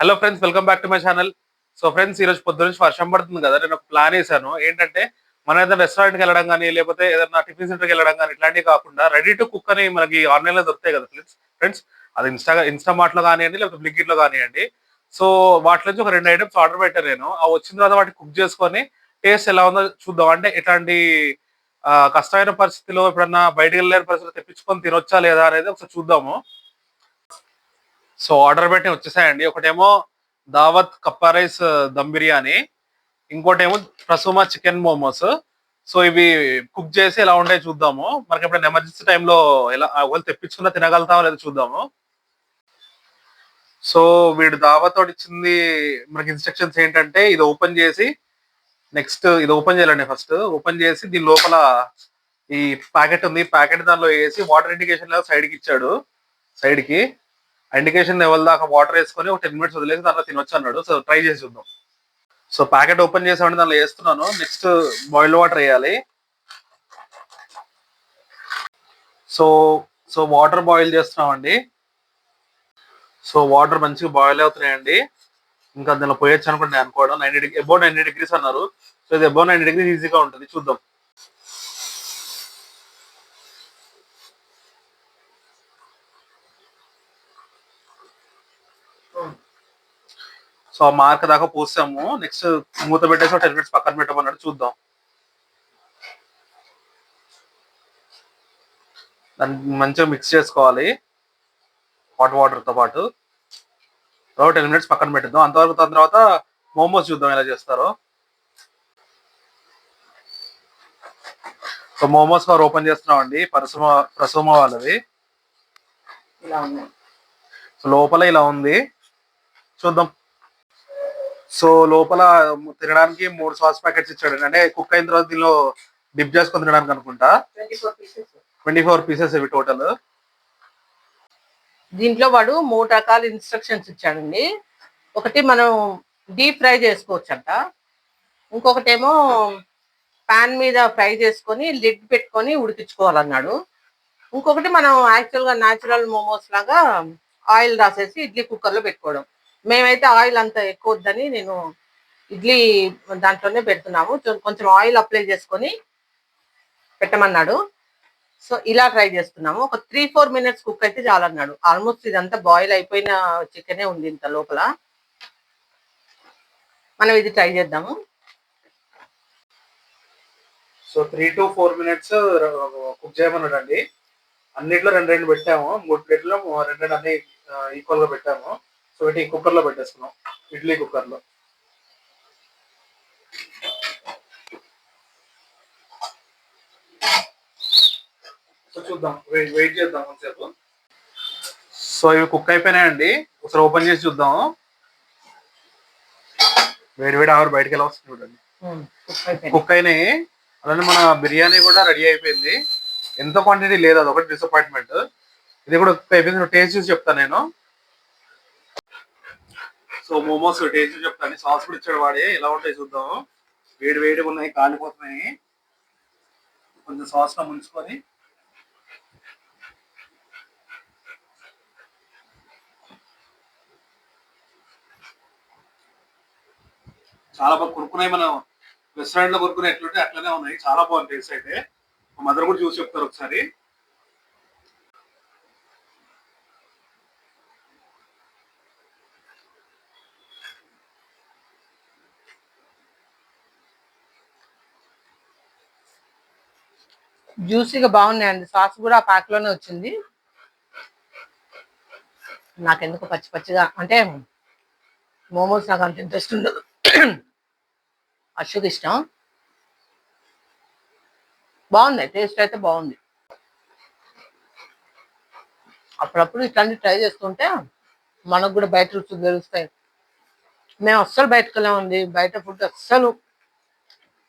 Hello friends welcome back to my channel. So friends ఈ రోజు పొద్దు నుంచి వర్షం పడుతుంది కదా నేను ఒక ప్లాన్ వేసాను ఏంటంటే మనం ఏదైనా రెస్టారెంట్కి వెళ్ళడం కానీ లేకపోతే ఏదైనా టిఫిన్ సెంటర్కి వెళ్ళడం కానీ ఇట్లాంటివి కాకుండా రెడీ టు కుక్ అని మనకి ఆన్లైన్లో దొరుకుతాయి కదా ఫ్రెండ్స్ ఫ్రెండ్స్ అది ఇన్స్టా ఇన్స్టామార్ట్లో కానివ్వండి లేకపోతే బ్లింకిట్లో కానివ్వండి. సో వాటి నుంచి ఒక రెండు ఐటమ్స్ ఆర్డర్ పెట్టాను నేను. అవి వచ్చిన తర్వాత వాటిని కుక్ చేసుకొని టేస్ట్ ఎలా ఉందో చూద్దాం. అంటే ఇట్లాంటి కష్టమైన పరిస్థితిలో ఎప్పుడన్నా బయటకు వెళ్ళలేని పరిస్థితిలో తెప్పించుకొని తినొచ్చా లేదా అనేది ఒకసారి చూద్దాము. సో ఆర్డర్ పెట్టి వచ్చేసాయండి. ఒకటేమో దావత్ కప్పా రైస్ దమ్ బిర్యానీ. ఇంకోటేమో ప్రసుమా చికెన్ మోమోస్. సో ఇవి కుక్ చేసి ఎలా ఉంటాయో చూద్దాము. మనకి ఎప్పుడైనా ఎమర్జెన్సీ టైంలో ఎలా ఒకవేళ తెప్పించుకున్నా తినగలుగుతామో లేదో చూద్దాము. సో వీడు దావత్ ఇచ్చింది మనకి ఇన్స్ట్రక్షన్స్ ఏంటంటే ఇది ఓపెన్ చేసి నెక్స్ట్ ఇది ఓపెన్ చేయాలండి ఫస్ట్. ఓపెన్ చేసి దీని లోపల ఈ ప్యాకెట్ ఉంది. ప్యాకెట్ దానిలో వేసి వాటర్ ఇండికేషన్ సైడ్కి ఇచ్చాడు. సైడ్కి ఇండికేషన్ లెవెల్ దాకా వాటర్ వేసుకొని ఒక టెన్ మినిట్స్ వదిలేసి దాంట్లో తినొచ్చు అన్నాడు. సో ట్రై చేసి చూద్దాం. సో ప్యాకెట్ ఓపెన్ చేసామంటే దానిలో వేస్తున్నాను. నెక్స్ట్ బాయిల్డ్ వాటర్ వేయాలి. సో సో వాటర్ బాయిల్ చేస్తున్నామండి. సో వాటర్ మంచిగా బాయిల్ అవుతున్నాయండి. ఇంకా దానిలో పోయొచ్చు అనుకుంటే నేను అనుకోవడం. Ninety degree above ninety degrees అన్నారు. సో ఇది అబౌవ్ నైన్టీ డిగ్రీస్ ఈజీగా ఉంటుంది. చూద్దాం. సో ఆ మార్క్ దాకా పోసాము. నెక్స్ట్ మూత పెట్టేసి టెన్ మినిట్స్ పక్కన పెట్టమన్నాడు. చూద్దాం. దాన్ని మంచిగా మిక్స్ చేసుకోవాలి. హాట్ వాటర్తో పాటు. టెన్ మినిట్స్ పక్కన పెట్టిద్దాం. అంతవరకు దాని తర్వాత మోమోస్ చూద్దాం ఎలా చేస్తారో. సో మోమోస్ కవర్ ఓపెన్ చేస్తున్నాం అండి పరసుమ ప్రసుమ వాళ్ళది లోపల ఇలా ఉంది. చూద్దాం. సో లోపల తినడానికి మూడు సాస్ ప్యాకెట్స్ ఇచ్చాడు. అంటే కుక్ అయిన తర్వాత దీనిలో డిప్ చేసుకొని తినడానికి అనుకుంటా. ట్వంటీ ఫోర్ పీసెస్ ఇవి టోటల్ దీంట్లో వాడు మూడు రకాల ఇన్స్ట్రక్షన్స్ ఇచ్చాడండి. ఒకటి మనం డీప్ ఫ్రై చేసుకోవచ్చంట. ఇంకొకటేమో పాన్ మీద ఫ్రై చేసుకొని లిడ్ పెట్టుకొని ఉడికించుకోవాలన్నాడు. ఇంకొకటి మనం యాక్చువల్గా న్యాచురల్ మోమోస్ లాగా ఆయిల్ రాసేసి ఇడ్లీ కుక్కర్లో పెట్టుకోవడం. మేమైతే ఆయిల్ అంత ఎక్కువ వద్దని నేను ఇడ్లీ దాంట్లోనే పెడుతున్నాము. కొంచెం ఆయిల్ అప్లై చేసుకొని పెట్టమన్నాడు. సో ఇలా ట్రై చేస్తున్నాము. ఒక త్రీ ఫోర్ మినిట్స్ కుక్ అయితే చాలన్నాడు. ఆల్మోస్ట్ ఇదంతా బాయిల్ అయిపోయిన చికెనే ఉంది ఇంత లోపల. మనం ఇది ట్రై చేద్దాము. So three to four minutes cook చేయమన్నాడు అండి అన్నిట్లో రెండు రెండు పెట్టాము. మూడు ప్లేట్లో రెండు రెండు అన్ని ఈక్వల్గా పెట్టాము. సో ఇటు కుక్కర్లో పెట్టేసుకున్నాం. ఇడ్లీ కుక్కర్లో సో చూద్దాం. వెయిట్ వెయిట్ చేద్దాం కొంచెంసేపు సో ఇవి కుక్ అయిపోయినాయండి. ఒకసారి ఓపెన్ చేసి చూద్దాం. వేడి వేడి ఆవిరి బయటకు ఎలా వస్తుంది చూడండి. కుక్ అయినాయి. అలానే మన బిర్యానీ కూడా రెడీ అయిపోయింది. ఎంత క్వాంటిటీ లేదు అది ఒకటి డిసప్పాయింట్మెంట్ ఇది కూడా కుక్ అయిపోయింది. టేస్ట్ చూసి చెప్తాను నేను. సో మోమోస్ టేస్ట్ చెప్తాను. సాస్ కూడా ఇచ్చాడు వాడే. ఎలా ఉంటాయి చూద్దాం. వేడి వేడిగా ఉన్నాయి కాలిపోతున్నాయి. కొంచెం సాస్లో ముంచుకొని. చాలా బాగా కొనుక్కున్నాయి మనం. రెస్టారెంట్లో కొనుక్కునే ఎట్లుంటే అట్లనే ఉన్నాయి. చాలా బాగుంది టేస్ట్ అయితే. మా మదర్ కూడా చూసి చెప్తారు ఒకసారి. జ్యూసీగా బాగున్నాయండి. సాస్ కూడా ఆ ప్యాక్లోనే వచ్చింది. నాకెందుకు పచ్చి పచ్చిగా అంటే మోమోస్ నాకు అంత ఇంట్రెస్ట్ ఉండదు. అశోక్ ఇష్టం. బాగుంది టేస్ట్ అయితే బాగుంది. అప్పుడప్పుడు ఇట్లాంటి ట్రై చేస్తుంటే మనకు కూడా బయట రుచులు తెలుస్తాయి. మేము అస్సలు బయటకు వెళ్ళామండి. బయట ఫుడ్ అస్సలు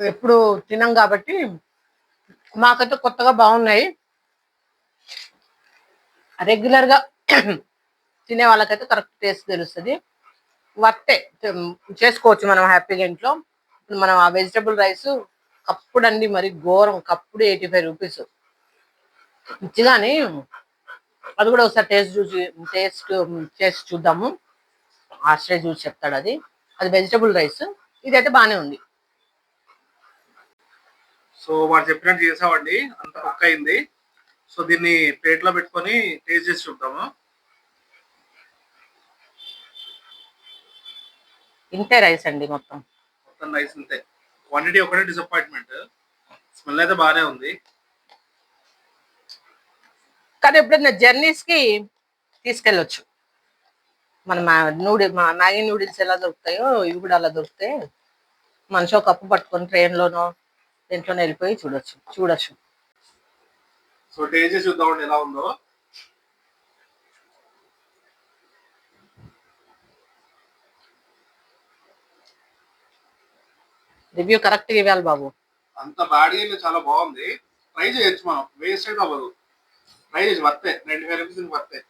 ఎప్పుడు తినం కాబట్టి మాకైతే కొత్తగా బాగున్నాయి. రెగ్యులర్గా తినే వాళ్ళకైతే కరెక్ట్ టేస్ట్ తెలుస్తుంది. వర్తే చేసుకోవచ్చు మనం హ్యాపీగా ఇంట్లో. ఇప్పుడు మనం ఆ వెజిటబుల్ రైస్ కప్పుడు అండి మరి ఘోరం కప్పుడు ఎయిటీ ఫైవ్ రూపీస్ ఇచ్చిగాని అది కూడా ఒకసారి టేస్ట్ చూసి టేస్ట్ చేసి చూద్దాము. ఆశ్రయ చూసి చెప్తాడు అది. అది వెజిటబుల్ రైస్ ఇదైతే బాగానే ఉంది. సో వాడు చెప్పినట్టు చేసామండి అంత కుక్ అయింది. సో దీన్ని ప్లేట్లో పెట్టుకొని టేస్ట్ చేసి చూద్దాము. ఇంతే రైస్ అండి మొత్తం. మొత్తం రైస్ అంతే క్వాంటిటీ ఒకటే డిసప్పాయింట్మెంట్. స్మెల్ అయితే బాగానే ఉంది. కానీ ఎప్పుడైనా జర్నీస్కి తీసుకెళ్ళొచ్చు. మన మా- నూడి మా మ్యాగీ నూడిల్స్ ఎలా దొరుకుతాయో ఇవి కూడా అలా దొరుకుతాయి. మనిషి ఒక కప్పు పట్టుకొని ట్రైన్లోనో దేంట్లోనో వెళ్ళిపోయి చూడొచ్చు చూడొచ్చు. సో టేస్ట్ చూద్దామండి ఎలా ఉందో. రివ్యూ కరెక్ట్గా ఇవ్వాలి బాబు. అంత బాడీ చాలా బాగుంది. ట్రై చేయొచ్చు మనం. వేస్ట్ అవ్వదు. ట్రై చేసి వర్తే నైన్టీ ఫైవ్ రూపీస్ వర్తే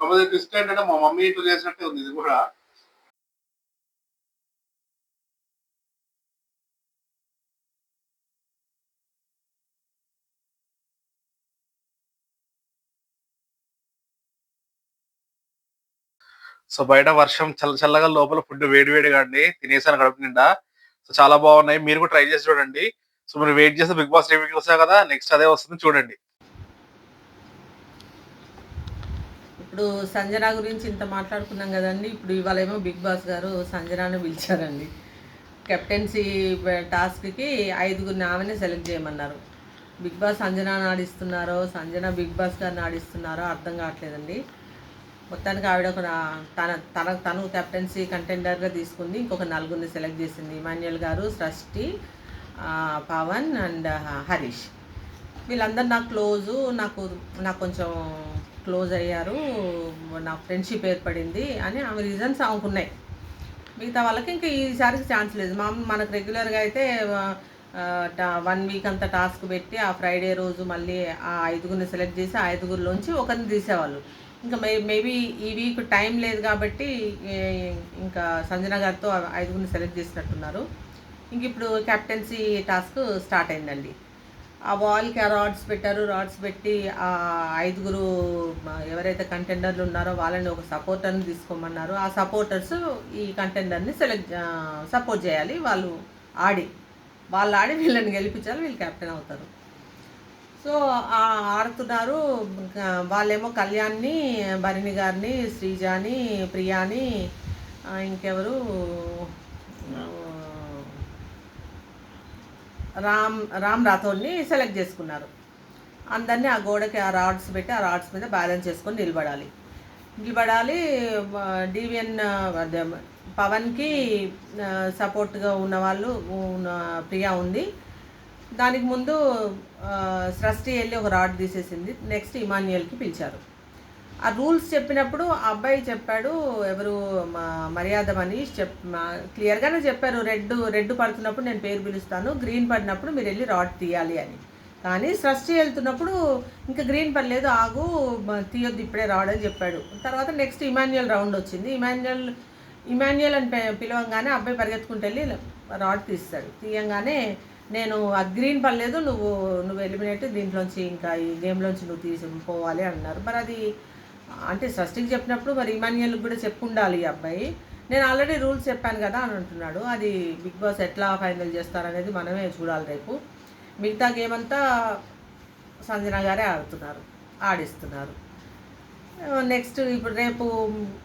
కాకపోతే ట్విస్ట్ ఏంటంటే మా మమ్మీ ఇంట్లో చేసినట్టే ఉంది ఇది కూడా. సో బయట వర్షం చల్ల చల్లగా లోపల ఫుడ్ వేడి వేడిగా అండి తినేసాను కడుపు నిండా. సో చాలా బాగున్నాయి మీరు కూడా ట్రై చేసి చూడండి. సో మీరు వెయిట్ చేస్తే బిగ్ బాస్ రివ్యూకి వస్తాయి కదా నెక్స్ట్ అదే వస్తుంది చూడండి. ఇప్పుడు సంజన గురించి ఇంత మాట్లాడుకున్నాం కదండి ఇప్పుడు ఇవాళ ఏమో బిగ్ బాస్ గారు సంజనాను పిలిచారండి. కెప్టెన్సీ టాస్క్కి ఐదుగురు ఆమెనే సెలెక్ట్ చేయమన్నారు. బిగ్ బాస్ సంజన నాడిస్తున్నారో సంజన బిగ్ బాస్ గారిని ఆడిస్తున్నారో అర్థం కావట్లేదండి. మొత్తానికి ఆవిడ ఒక తన తన తను కెప్టెన్సీ కంటెండర్గా తీసుకుంది. ఇంకొక నలుగురిని సెలెక్ట్ చేసింది. ఇమాన్యుయల్ గారు సృష్టి పవన్ అండ్ హరీష్. వీళ్ళందరూ నాకు క్లోజు. నాకు నాకు కొంచెం క్లోజ్ అయ్యారు. నా ఫ్రెండ్షిప్ ఏర్పడింది అని ఆమె రీజన్స్ ఆమెకు ఉన్నాయి. మిగతా వాళ్ళకి ఇంకా ఈసారికి ఛాన్స్ లేదు. మా మనకు రెగ్యులర్గా అయితే వన్ వీక్ అంతా టాస్క్ పెట్టి ఆ ఫ్రైడే రోజు మళ్ళీ ఆ ఐదుగురిని సెలెక్ట్ చేసి ఆ ఐదుగురిలోంచి ఒకరిని తీసేవాళ్ళు. ఇంకా మే మేబీ ఈ వీక్ టైం లేదు కాబట్టి ఇంకా సంజన గారితో ఐదుగురిని సెలెక్ట్ చేసినట్టున్నారు. ఇంక ఇప్పుడు కెప్టెన్సీ టాస్క్ స్టార్ట్ అయిందండి. ఆ వాల్కి ఆ రాడ్స్ పెట్టారు. రాడ్స్ పెట్టి ఆ ఐదుగురు ఎవరైతే కంటెండర్లు ఉన్నారో వాళ్ళని ఒక సపోర్టర్ని తీసుకోమన్నారు. ఆ సపోర్టర్స్ ఈ కంటెండర్ని సెలెక్ట్ సపోర్ట్ చేయాలి. వాళ్ళు ఆడి వాళ్ళు ఆడి వీళ్ళని గెలిపించాలి. వీళ్ళు కెప్టెన్ అవుతారు. సో ఆ ఆడుతున్నారు. వాళ్ళేమో కళ్యాణ్ని భరణి గారిని శ్రీజాని ప్రియాని ఇంకెవరు? రామ్ రామ్ రాథోడ్ని సెలెక్ట్ చేసుకున్నారు. అందరినీ ఆ గోడకి ఆ రాడ్స్ పెట్టి ఆ రాడ్స్ మీద బ్యాలెన్స్ చేసుకొని నిలబడాలి. నిలబడాలి డివిఎన్ పవన్కి సపోర్ట్గా ఉన్న వాళ్ళు ఉన్న ప్రియా ఉంది. దానికి ముందు సృష్టి వెళ్ళి ఒక రాడ్ తీసేసింది. నెక్స్ట్ ఇమాన్యుయల్కి పిలిచారు. ఆ రూల్స్ చెప్పినప్పుడు ఆ అబ్బాయి చెప్పాడు ఎవరు మా మర్యాద మనీష్ చెప్ క్లియర్గానే చెప్పారు రెడ్ రెడ్ పడుతున్నప్పుడు నేను పేరు పిలుస్తాను గ్రీన్ పడినప్పుడు మీరు వెళ్ళి రాడ్ తీయాలి అని. కానీ సృష్టి వెళ్తున్నప్పుడు ఇంకా గ్రీన్ పడలేదు ఆగు తీయొద్దు ఇప్పుడే రాడ్ అని చెప్పాడు. తర్వాత నెక్స్ట్ ఇమాన్యుయల్ రౌండ్ వచ్చింది. ఇమాన్యుయల్ ఇమాన్యుయల్ అని పిలవంగానే అబ్బాయి పరిగెత్తుకుంటూ వెళ్ళి రాడ్ తీస్తాడు. తీయంగానే నేను ఆ గ్రీన్ నువ్వు నువ్వు ఎలిమినేట్ దీంట్లోంచి ఇంకా ఈ గేమ్లోంచి నువ్వు తీసి పోవాలి అన్నారు. మరి అది అంటే సృష్టికి చెప్పినప్పుడు మరి ఇమాన్యుయల్కి కూడా చెప్పు ఉండాలి ఈ అబ్బాయి. నేను ఆల్రెడీ రూల్స్ చెప్పాను కదా అని అంటున్నాడు. అది బిగ్ బాస్ ఎట్లా ఫైనల్ చేస్తారనేది మనమే చూడాలి రేపు. మిగతా గేమ్ అంతా సంజన గారే ఆడుతున్నారు ఆడిస్తున్నారు. నెక్స్ట్ ఇప్పుడు రేపు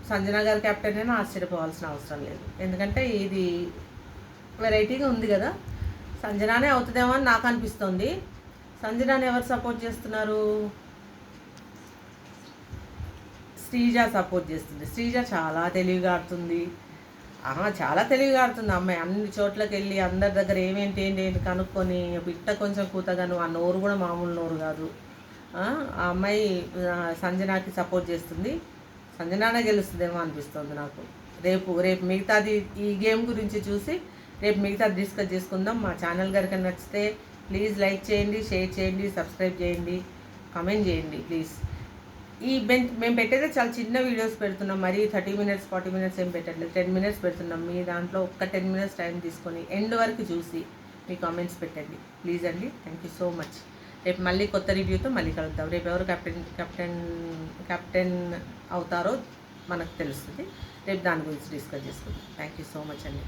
సంజన గారు కెప్టెన్ అయినా ఆశ్చర్యపోవాల్సిన అవసరం లేదు. ఎందుకంటే ఇది వెరైటీగా ఉంది కదా. సంజనానే అవుతుందేమో అని నాకు అనిపిస్తుంది. సంజనాని ఎవరు సపోర్ట్ చేస్తున్నారు? శ్రీజ సపోర్ట్ చేస్తుంది. శ్రీజ చాలా తెలివిగా ఆడుతుంది. ఆహా చాలా తెలివిగా ఆడుతుంది అమ్మాయి. అన్ని చోట్లకి వెళ్ళి అందరి దగ్గర ఏమేంటి ఏంటి ఏంటి కనుక్కొని పిట్ట కొంచెం కూతగాను ఆ నోరు కూడా మామూలు నోరు కాదు. ఆ అమ్మాయి సంజనాకి సపోర్ట్ చేస్తుంది. సంజనానే గెలుస్తుందేమో అనిపిస్తుంది నాకు. రేపు రేపు మిగతాది ఈ గేమ్ గురించి చూసి రేపు మిగతా డిస్కస్ చేసుకుందాం. మా ఛానల్ గారికి నచ్చితే ప్లీజ్ లైక్ చేయండి షేర్ చేయండి సబ్స్క్రైబ్ చేయండి కమెంట్ చేయండి ప్లీజ్ ఈ బెంచ్ మేము పెట్టేదే చాలా చిన్న వీడియోస్ పెడుతున్నాం. మరి థర్టీ మినిట్స్ ఫార్టీ మినిట్స్ ఏం పెట్టట్లేదు. టెన్ మినిట్స్ పెడుతున్నాం. మీ దాంట్లో ఒక్క టెన్ మినిట్స్ టైం తీసుకొని ఎండ్ వరకు చూసి మీ కామెంట్స్ పెట్టండి. ప్లీజ్ అండి. థ్యాంక్ యూ సో మచ్ రేపు మళ్ళీ కొత్త రివ్యూతో మళ్ళీ కలుద్దాం. రేపు ఎవరు కెప్టెన్ కెప్టెన్ కెప్టెన్ అవుతారో మనకు తెలుస్తుంది. రేపు దాని గురించి డిస్కస్ చేసుకుందాం. థ్యాంక్ యూ సో మచ్ అండి.